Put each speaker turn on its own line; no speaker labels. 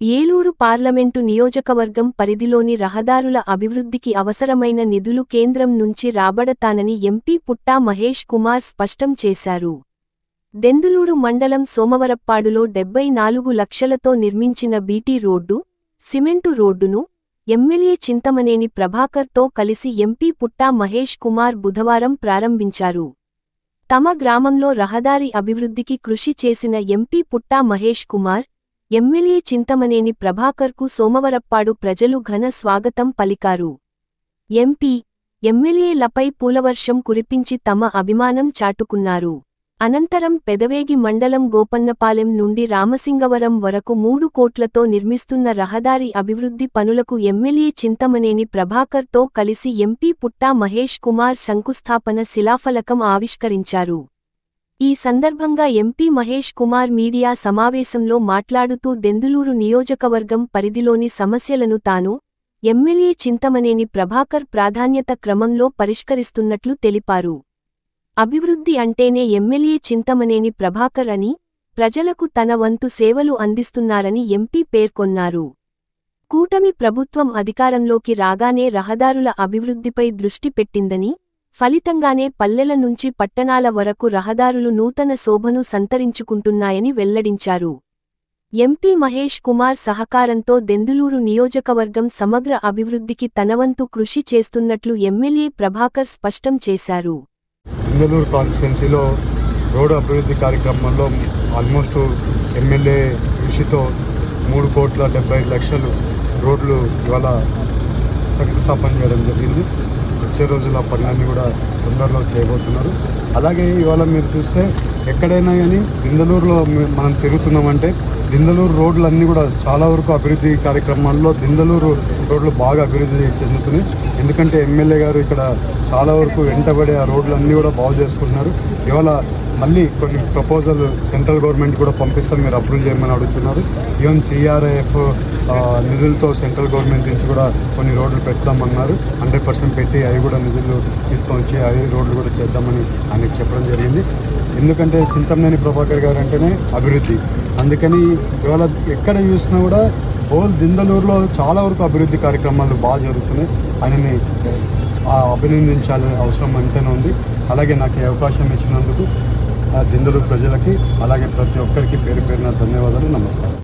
Eluru parliament నియోజకవర్గం పరిధిలోని రహదారుల అభివృద్ధికి అవసరమైన నిధులు కేంద్రం నుంచి రాబడతానని ఎంపీ పుట్టా మహేష్ కుమార్ స్పష్టం చేశారు. దెందులూరు మండలం సోమవరప్పాడులో డెబ్బై నాలుగు లక్షలతో నిర్మించిన బీటీ రోడ్డు సిమెంటు రోడ్డును ఎమ్మెల్యే చింతమనేని ప్రభాకర్తో కలిసి ఎంపీ పుట్టా మహేష్ కుమార్ బుధవారం ప్రారంభించారు. తమ గ్రామంలో రహదారి అభివృద్ధికి కృషి చేసిన ఎంపీ పుట్టా మహేష్ కుమార్ ఎమ్మెల్యే చింతమనేని ప్రభాకర్కు సోమవరప్పాడు ప్రజలు ఘన స్వాగతం పలికారు. ఎంపీ ఎమ్మెల్యేలపై పూలవర్షం కురిపించి తమ అభిమానం చాటుకున్నారు. అనంతరం పెదవేగి మండలం గోపన్నపాలెం నుండి రామసింగవరం వరకు మూడు కోట్లతో నిర్మిస్తున్న రహదారి అభివృద్ధి పనులకు ఎమ్మెల్యే చింతమనేని ప్రభాకర్తో కలిసి ఎంపీ పుట్టా మహేష్ కుమార్ శంకుస్థాపన శిలాఫలకం ఆవిష్కరించారు. ఈ సందర్భంగా ఎంపీ మహేష్ కుమార్ మీడియా సమావేశంలో మాట్లాడుతూ దెందులూరు నియోజకవర్గం పరిధిలోని సమస్యలను తాను ఎమ్మెల్యే చింతమనేని ప్రభాకర్ ప్రాధాన్యత క్రమంలో పరిష్కరిస్తున్నట్లు తెలిపారు. అభివృద్ధి అంటేనే ఎమ్మెల్యే చింతమనేని ప్రభాకర్ అని ప్రజలకు తన వంతు సేవలు అందిస్తున్నారని ఎంపీ పేర్కొన్నారు. కూటమి ప్రభుత్వం అధికారంలోకి రాగానే రహదారుల అభివృద్ధిపై దృష్టి పెట్టిందని ఫలితంగానే పల్లెల నుంచి పట్టణాల వరకు రహదారులు నూతన శోభను సంతరించుకుంటున్నాయని వెల్లడించారు. ఎంపీ మహేష్ కుమార్ సహకారంతో దెందులూరు నియోజకవర్గం సమగ్ర అభివృద్ధికి తనవంతు కృషి చేస్తున్నట్లు ఎమ్మెల్యే ప్రభాకర్ స్పష్టం చేశారు.
ఇందలూరు కాన్స్టిట్యున్సీలో రోడ్డు అభివృద్ధి కార్యక్రమంలో ఆల్మోస్ట్ ఎమ్మెల్యే కృషితో మూడు కోట్ల డెబ్బై లక్షలు రోడ్లు ఇవాళ శంకుస్థాపన చేయడం జరిగింది. వచ్చే రోజుల పనులన్నీ కూడా తొందరలో చేయబోతున్నారు. అలాగే ఇవాళ మీరు చూస్తే ఎక్కడైనా కానీ దిందలూరులో మనం తిరుగుతున్నామంటే దిందలూరు రోడ్లన్నీ కూడా చాలా వరకు అభివృద్ధి కార్యక్రమాల్లో దిందలూరు రోడ్లు బాగా అభివృద్ధి చెందుతున్నాయి. ఎందుకంటే ఎమ్మెల్యే గారు ఇక్కడ చాలా వరకు వెంటబడే ఆ రోడ్లన్నీ కూడా బాగు చేసుకుంటున్నారు. ఇవాళ మళ్ళీ కొన్ని ప్రపోజల్ సెంట్రల్ గవర్నమెంట్ కూడా పంపిస్తారు మీరు అప్రూవ్ చేయమని అడుగుతున్నారు. ఈవెన్ సిఆర్ఐఎఫ్ నిధులతో సెంట్రల్ గవర్నమెంట్ నుంచి కూడా కొన్ని రోడ్లు పెడతామన్నారు. హండ్రెడ్ పర్సెంట్ పెట్టి అవి కూడా నిధులు తీసుకొని వచ్చి అవి రోడ్లు కూడా చేద్దామని ఆయనకి చెప్పడం జరిగింది. ఎందుకంటే చింతమనేని ప్రభాకర్ గారు అంటేనే అభివృద్ధి. అందుకని ఇవాళ ఎక్కడ చూసినా కూడా హోల్ దిందలూరులో చాలా వరకు అభివృద్ధి కార్యక్రమాలు బాగా జరుగుతున్నాయి. ఆయనని అభినందించాలనే అవసరం అంతేనే ఉంది. అలాగే నాకు ఈ అవకాశం ఇచ్చినందుకు ఆ దిందలూరు ప్రజలకి అలాగే ప్రతి ఒక్కరికి పేరు పేరున ధన్యవాదాలు నమస్కారం.